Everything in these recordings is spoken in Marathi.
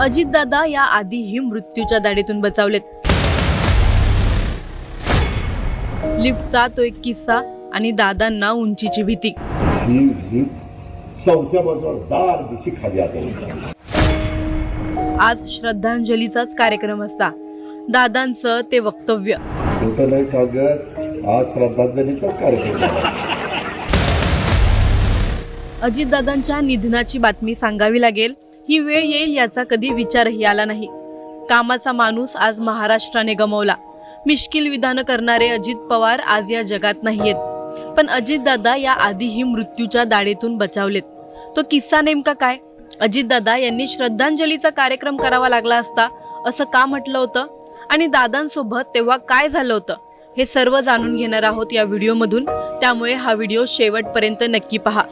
अजितदादा या आधीही मृत्यूच्या दाढेतून बचावलेत. लिफ्टचा तो एक किस्सा आणि दादांना उंचीची भीती. ही ही चौथ्या बाजूला दार दिशी खाली आली आज श्रद्धांजलीचाच कार्यक्रम असता दादांचं ते वक्तव्य. खोटं नाही सांगत आज श्रद्धांजलीचाच कार्यक्रम. झाला. अजितदादांच्या निधनाची बातमी सांगावी लागेल. ही वेळ येईल याचा कधी विचारही आला नाही. कामाचा माणूस आज महाराष्ट्राने गमावला. मिश्किल विधानं करणारे अजित पवार आज या जगात नाहीयेत. पण अजितदादा या आधीही मृत्यूच्या दाढेतून बचावलेत. तो किस्सा नेमका काय? अजितदादा यांनी श्रद्धांजलीचा कार्यक्रम करावा लागला असता असं का म्हटलं होतं? आणि दादांसोबत तेव्हा काय झालं होतं? हे सर्व जाणून घेणार आहोत या व्हिडिओमधून. त्यामुळे हा व्हिडिओ शेवटपर्यंत नक्की पहा.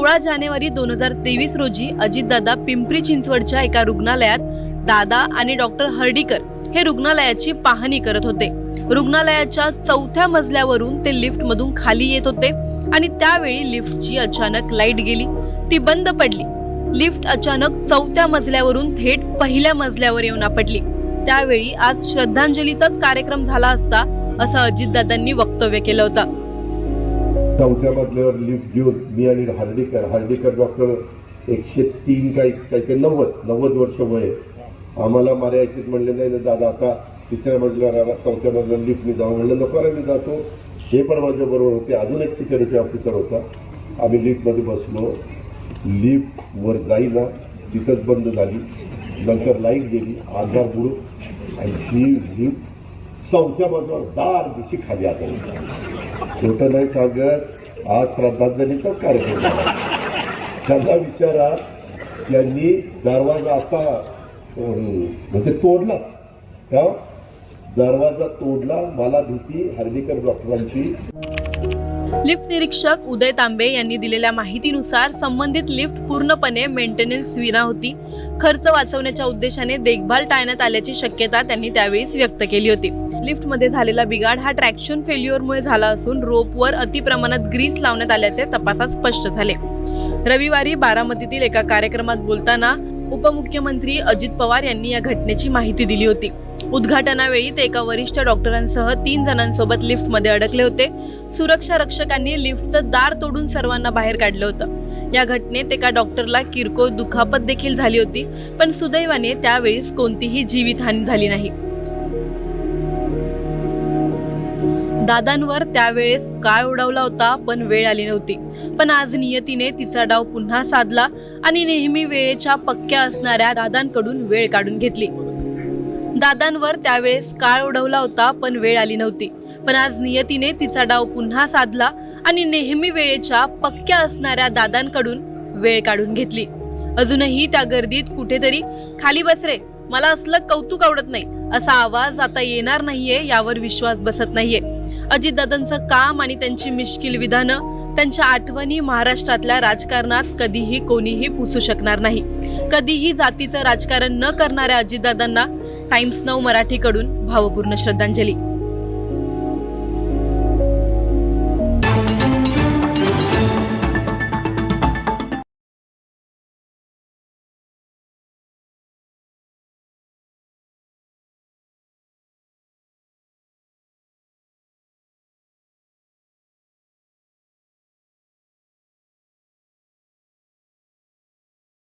सोळा जानेवारी दोन हजार तेवीस रोजी अजितदादा पिंपरी चिंचवडच्या एका रुग्णालयात दादा आणि डॉक्टर हर्डीकर हे रुग्णालयाची पाहणी करत होते. रुग्णालयाच्या चौथ्या मजल्यावरून ते लिफ्ट मधून खाली येत होते आणि त्यावेळी लिफ्टची अचानक लाइट गेली. ती बंद पडली. लिफ्ट अचानक चौथ्या मजल्यावरून थेट पहिल्या मजल्यावर येऊन आपटली. त्यावेळी आज श्रद्धांजलीचाच कार्यक्रम झाला असता असं अजितदादांनी वक्तव्य केलं होतं. चौथ्या मजल्यावर लिफ्ट घेऊन मी आणि हर्डीकर हर्डीकर डॉक्टर एकशे तीन काही काही ते नव्वद नव्वद वर्ष वय आम्हाला मारे म्हणले नाही ना दादा आता तिसऱ्या मजल्यावर आला चौथ्या मजल्यावर लिफ्टने जाऊ म्हणलं नको मी जातो. हे पण माझ्याबरोबर होते. अजून एक सिक्युरिटी ऑफिसर होता. आम्ही लिफ्टमध्ये बसलो. लिफ्ट वर जाईना तिथंच बंद झाली. नंतर लाइट गेली आधार बुडून. आणि ही लिफ्ट चौथ्या बाजूला दार दिशी खाली आता खोटं नाही सांगत आज श्रद्धांजलीचाच कार्यक्रम त्यांना विचारा त्यांनी दरवाजा असा म्हणजे तोडला. दरवाजा तोडला मला भीती हर्डीकर डॉक्टरांची. लिफ्ट निरीक्षक उदय तांबे यांनी दिलेल्या माहितीनुसार संबंधित लिफ्ट पूर्णपणे मेंटेनन्स विना होती. खर्च वाचवण्याच्या उद्देशाने देखभाल टाळण्यात आल्याची शक्यता त्यांनी त्यावेळीच व्यक्त केली होती. लिफ्टमध्ये झालेला बिघाड हा ट्रॅक्शन फेल्युअरमुळे झाला असून रोपवर अतिप्रमाणात ग्रीस लावण्यात आल्याचे तपासात स्पष्ट झाले. रविवारी बारामतीतील एका कार्यक्रमात बोलताना उपमुख्यमंत्री अजित पवार यांनी या घटनेची माहिती दिली होती. उद्घाटनावेळी ते एका वरिष्ठ डॉक्टरांसह तीन जणांसोबत लिफ्टमध्ये अडकले होते. सुरक्षा रक्षकांनी लिफ्टचं दार तोडून सर्वांना बाहेर काढलं होतं. या घटनेत एका डॉक्टरला किरकोळ दुखापत देखील झाली होती पण सुदैवाने त्यावेळेस कोणतीही जीवितहानी झाली नाही. दादांवर त्यावेळेस काळ उडवला होता पण वेळ आली नव्हती. पण आज नियतीने तिचा डाव पुन्हा साधला आणि नेहमी वेळेच्या पक्क्या असणाऱ्या दादांकडून वेळ काढून घेतली. दादांवर त्यावेळेस काळ उडवला होता पण वेळ आली नव्हती. पण आज नियतीने तिचा डाव पुन्हा साधला आणि नेहमी वेळेच्या पक्क्या असणाऱ्या दादांकडून वेळ काढून घेतली. अजूनही त्या गर्दीत कुठेतरी खाली बस रे मला असलं कौतुक आवडत नाही. असा आवाज आता येणार नाहीये यावर विश्वास बसत नाहीये. अजितदादांचं काम आणि त्यांची मिश्किल विधानं त्यांच्या आठवणी महाराष्ट्रातल्या राजकारणात कधीही कोणीही पुसू शकणार नाही. कधीही जातीचं राजकारण न करणाऱ्या अजितदादांना टाइम्स नऊ मराठीकडून भावपूर्ण श्रद्धांजली.